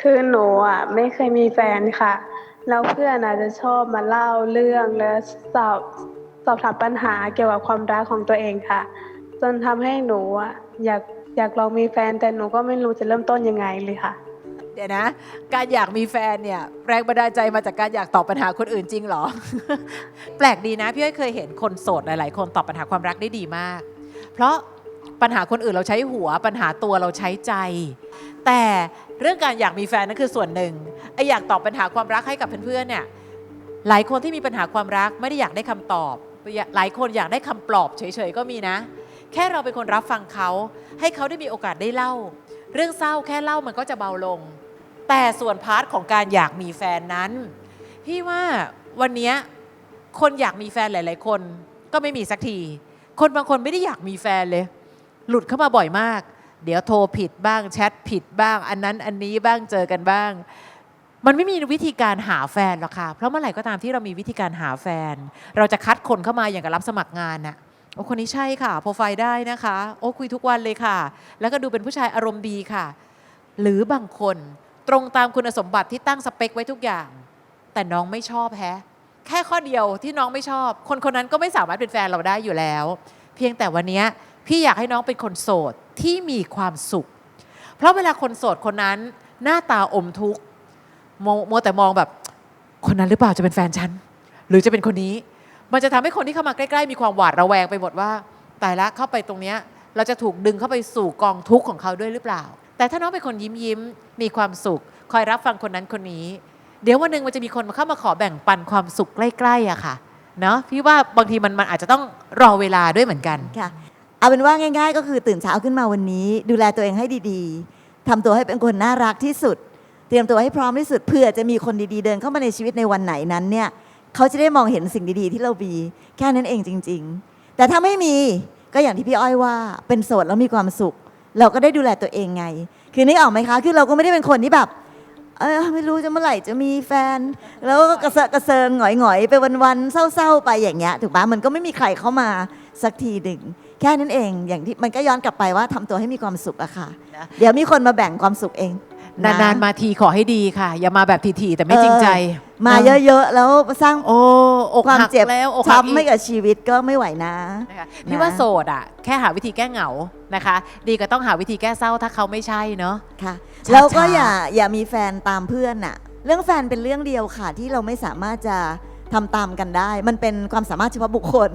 คือหนูอะไม่เคยมีแฟนค่ะ แล้วเพื่อนอาจจะชอบมาเล่าเรื่องและสอบสอบถามปัญหาเกี่ยวกับความรักของตัวเองค่ะ จนทำให้หนูอะอยากอยากลองมีแฟนแต่หนูก็ไม่รู้จะเริ่มต้นยังไงเลยค่ะ เดี๋ยวนะ การอยากมีแฟนเนี่ยแรงบันดาลใจมาจากการอยากตอบปัญหาคนอื่นจริงเหรอ แปลกดีนะพี่อ้อยเคยเห็นคนโสดหลาย ๆ คนตอบปัญหาความรักได้ดีมาก เพราะปัญหาคนอื่นเราใช้หัวปัญหาตัวเราใช้ใจ แต่ เรื่องการอยากมีแฟนนั่นคือส่วนหนึ่งไออยากตอบปัญหาความรักให้กับเพื่อนๆเนี่ยหลายคนที่มีปัญหาความรักไม่ได้อยากได้คำตอบ หลายคนอยากได้คำปลอบเฉยๆก็มีนะ แค่เราเป็นคนรับฟังเขา ให้เขาได้มีโอกาสได้เล่า เรื่องเศร้าแค่เล่ามันก็จะเบาลง แต่ส่วนพาร์ทของการอยากมีแฟนนั้น พี่ว่าวันนี้คนอยากมีแฟนหลาย ๆ คนก็ไม่มีสักที คนบางคนไม่ได้อยากมีแฟนเลย หลุดเข้ามาบ่อยมาก เดี๋ยวโทรผิดบ้างแชทผิดบ้าง อันนั้นอันนี้บ้างเจอกันบ้าง มันไม่มีวิธีการหาแฟนหรอกค่ะ เพราะเมื่อไหร่ก็ตามที่เรามีวิธีการหาแฟน เราจะคัดคนเข้ามาอย่างกับรับสมัครงานน่ะโอ้คนนี้ใช่ค่ะโปรไฟล์ได้นะคะ โอ้คุยทุกวันเลยค่ะ แล้วก็ดูเป็นผู้ชายอารมณ์ดีค่ะ หรือบางคนตรงตามคุณสมบัติที่ตั้งสเปคไว้ทุกอย่าง แต่น้องไม่ชอบแฮะแค่ข้อเดียวที่น้องไม่ชอบ คนคนนั้นก็ไม่สามารถเป็นแฟนเราได้อยู่แล้ว เพียงแต่วันนี้ พี่อยากให้น้องเป็นคนโสดที่มีความสุข เพราะเวลาคนโสดคนนั้น หน้าตาอมทุกข์โมโมวแต่มองแบบคนนั้นหรือเปล่าจะเป็นแฟนฉัน หรือจะเป็นคนนี้ มันจะทำให้คนที่เข้ามาใกล้ๆมีความหวาดระแวงไปหมดว่าตายละเข้าไปตรงเนี้ยเราจะถูกดึงเข้าไปสู่กองทุกข์ของเขาด้วยหรือเปล่า แต่ถ้าน้องเป็นคนยิ้มยิ้มมีความสุข คอยรับฟังคนนั้นคนนี้ เดี๋ยววันหนึ่งมันจะมีคนมาเข้ามาขอแบ่งปันความสุขใกล้ๆอะค่ะเนาะพี่ว่าบางทีมันมันอาจจะต้องรอเวลาด้วยเหมือนกันค่ะ เอาเป็นว่าง่าย ๆ ก็คือตื่นเช้าขึ้นมาวันนี้ ดูแลตัวเองให้ดีๆทำตัวให้เป็นคนน่ารักที่สุด เตรียมตัวให้พร้อมที่สุดเผื่อจะมีคนดีๆ เดินเข้ามาในชีวิตในวันไหนนั้นเนี่ยเขาจะได้มองเห็นสิ่งดีๆ ที่เรามีแค่นั้นเองจริง ๆ แต่ถ้าไม่มีก็อย่างที่พี่อ้อยว่าเป็นโสดแล้วมีความสุข เราก็ได้ดูแลตัวเองไง คือนึกออกไหมคะ คือเราก็ไม่ได้เป็นคนที่แบบเออไม่รู้จะเมื่อไหร่จะมีแฟน แล้วก็กระเซาะกระเซิงหงอยๆ ไปวันๆเศร้าๆ ไปอย่างเงี้ย ถูกปะมันก็ไม่มีใครเข้ามาสักทีหนึ่ง แค่นั้นเองอย่างที่มันก็ย้อนกลับไปว่าทำตัวให้มีความสุขอะค่ะ นะ เดี๋ยวมีคนมาแบ่งความสุขเองะนานๆมาทีขอให้ดีค่ะ อย่ามาแบบทีๆแต่ไม่จริงใจมาเยอะๆ แล้วสร้างโอ้อกความหักเจ็บแล้วอกหักช้ำให้อีกกับชีวิตก็ไม่ไหวนะ นะคะพี่ว่าโสดอะแค่หาวิธีแก้เหงานะคะ ดีก็ต้องหาวิธีแก้เศร้าถ้าเขาไม่ใช่เนาะ ค่ะช้าๆ แล้วก็อย่าอย่ามีแฟนตามเพื่อนน่ะ เรื่องแฟนเป็นเรื่องเดียวค่ะ ที่เราไม่สามารถจะทำตามกันได้ มันเป็นความสามารถเฉพาะบุคคล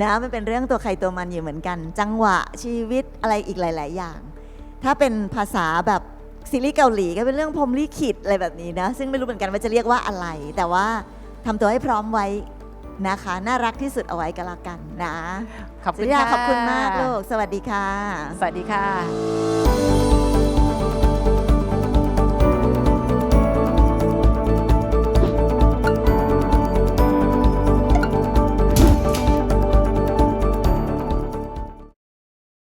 นะมันเป็นเรื่องตัวใครตัวมันอยู่เหมือนกัน จังหวะชีวิตอะไรอีกหลาย ๆ อย่าง ถ้าเป็นภาษาแบบซีรีส์เกาหลีก็เป็นเรื่องพรหมลิขิตอะไรแบบนี้นะซึ่งไม่รู้เหมือนกันว่าจะเรียกว่าอะไร แต่ว่าทำตัวให้พร้อมไว้นะคะ น่ารักที่สุดเอาไว้ก็แล้วกันนะขอบคุณสุริยาค่ะขอบคุณมากลูกสวัสดีค่ะ สวัสดีค่ะ